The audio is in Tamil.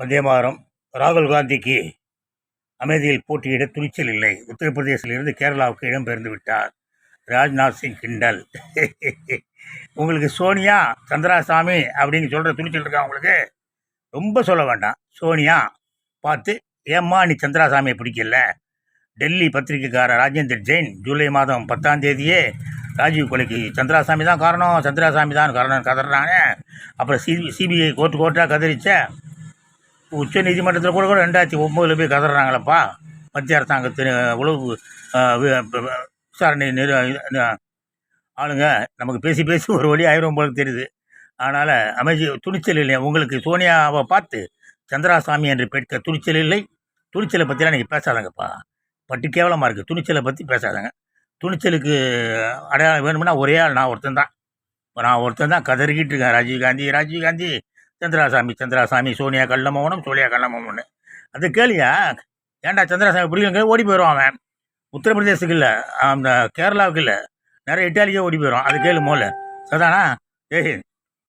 வந்தே ராகுல் காந்திக்கு அமைதியில் போட்டியிட துணிச்சல் இல்லை. உத்தரப்பிரதேசிலிருந்து கேரளாவுக்கு இடம்பெயர்ந்து விட்டார். ராஜ்நாத் சிங் கிண்டல். உங்களுக்கு சோனியா சந்திராசாமி அப்படின்னு சொல்கிற துணிச்சல் இருக்கா உங்களுக்கு? ரொம்ப சொல்ல வேண்டாம். சோனியா பார்த்து ஏம்மா நீ சந்திராசாமியை பிடிக்கல? டெல்லி பத்திரிகைக்காரர் ராஜேந்தர் ஜெயின் ஜூலை மாதம் பத்தாம் தேதியே ராஜீவ் கொலைக்கு சந்திராசாமி தான் காரணம் சந்திராசாமி தான் காரணம் கதறாங்க அப்புறம் சிபி சிபிஐ கோர்ட்டு கோர்ட்டாக கதறிச்ச உச்ச நீதிமன்றத்தில் கூட கூட ரெண்டாயிரத்தி ஒம்போதில் போய் கதறாங்களப்பா? மத்திய அரசாங்கத்தின் உளவு விசாரணை நிறு ஆளுங்க நமக்கு பேசி பேசி ஒரு வழி ஆயிரம் போல தெரியுது. அதனால் அமைதி துணிச்சல் இல்லை. உங்களுக்கு சோனியாவை பார்த்து சந்திராசாமி என்று பெற்ற துணிச்சல் இல்லை. துணிச்சலை பற்றிலாம் நீங்கள் பேசாதங்கப்பா. பட்டு கேவலமாக இருக்குது துணிச்சலை பற்றி பேசாதங்க. துணிச்சலுக்கு அடையாளம் வேணும்னா ஒரே ஆள் நான் ஒருத்தன் தான். நான் ஒருத்தன் தான். கதறிக்கிட்டு இருக்கேன். ராஜீவ்காந்தி ராஜீவ்காந்தி. சந்திராசாமி சந்திராசாமி சோனியா கள்ளமோகனம் சோனியா கள்ளமோகன் அது கேளியா? ஏன்டா சந்திராசாமி பிடிக்கலங்க ஓடி போயிடுவான் அவன். உத்தரப்பிரதேசத்துக்கு இல்லை. அந்த கேரளாவுக்கு இல்லை. நிறைய இட்டாலிக்கே ஓடி போயிடும் அது கேளு மோல சதானா ஏய்